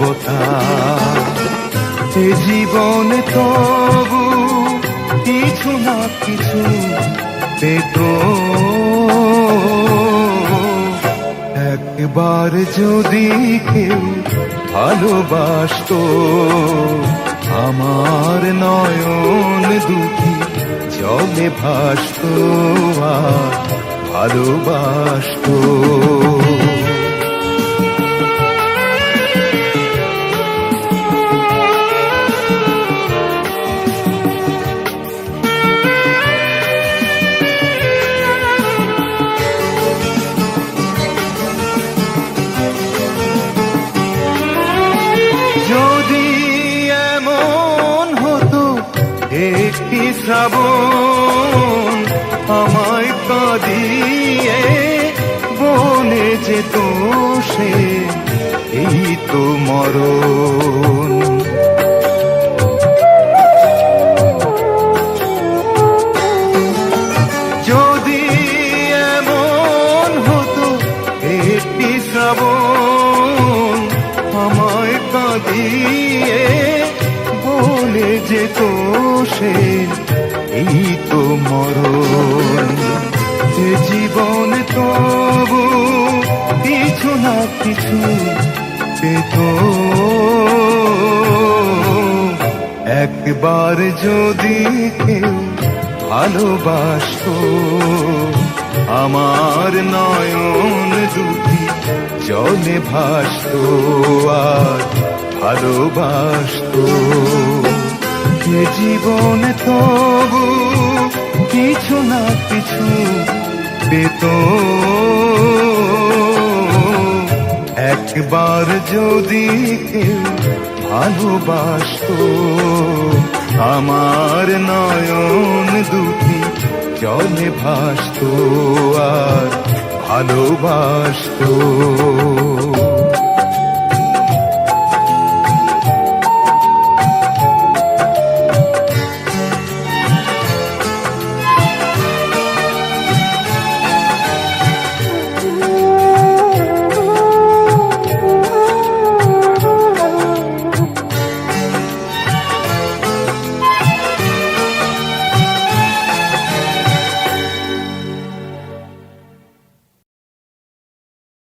নীরবতা এ জীবন তবু কিছু না কিছু পেত। একবার যদি কেউ ভালোবাসতো, আমার নয়ন দুটি জলে ভাসতো ভালোবাসতো। একটি শ্রাবণ আমায় কাঁদিয়ে বলে যেত সে এই তো মরণ। যদি এমন হতো একটি শ্রাবণ আমায় কাঁদিয়ে বলে যেত সে এই তো মরণ। যে জীবন তবু কিছু না কিছু পেত। একবার যদি কেউ ভালোবাসতো, আমার নয়ন দুটি জলে ভাসতো আর ভালোবাসতো। যে জীবন তবু কিছু না কিছু পেত। একবার যদি কেউ ভালোবাসতো, আমার নয়ন দুটি জলে ভাসতো আর ভালোবাসতো।